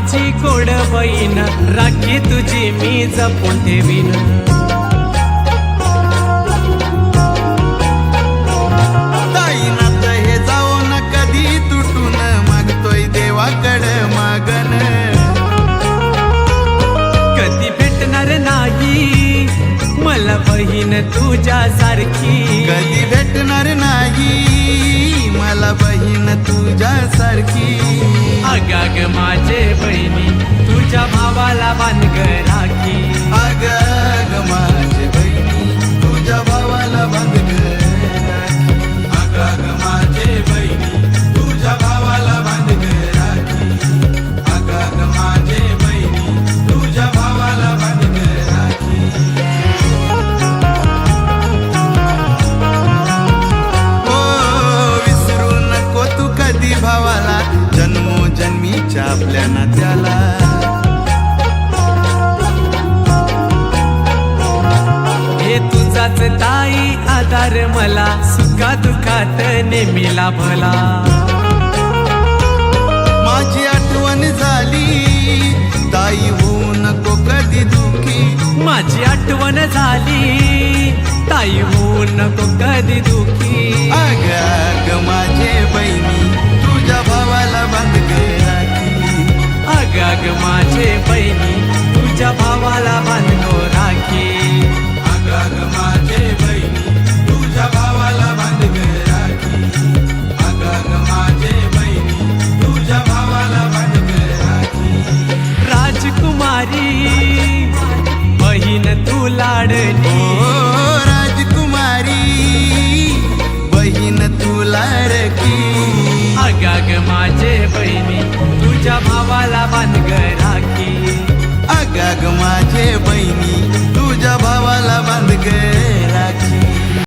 गोड बहीण राखी तुझी मी जपून ठेवीन. हे जाऊन कधी तुटून मागतोय देवाकड मागन कधी भेटणार नाही मला बहीण तुझ्या सारखी कधी भेटणार नाही मला बहीण तुझ्या सारखी अगाग माझे बहिणी. तुझ्या भावाला बांधकर आपल्या नात्याला हे तुझाच ताई आधार मला सुखा दुखात नेहमीला भला. माझी आठवण झाली ताई होऊ नको कधी दुखी. माझी आठवण झाली ताई होऊ नको कधी दुखी. अगाग माझे बहिणी तुझ्या भावाला बांधतो राखी. अग अग माझे बहिणी तुझ्या भावाला बांध राखी. अग अग माझे बहिणी तुझ्या भावाला बांध राखी. राजकुमारी बहीण तू लाडली ओ राजकुमारी बहीण तू लाडकी अगाग माझे बहिणी तुझ्या भावाला बांधग राखी. अग माझे बहीण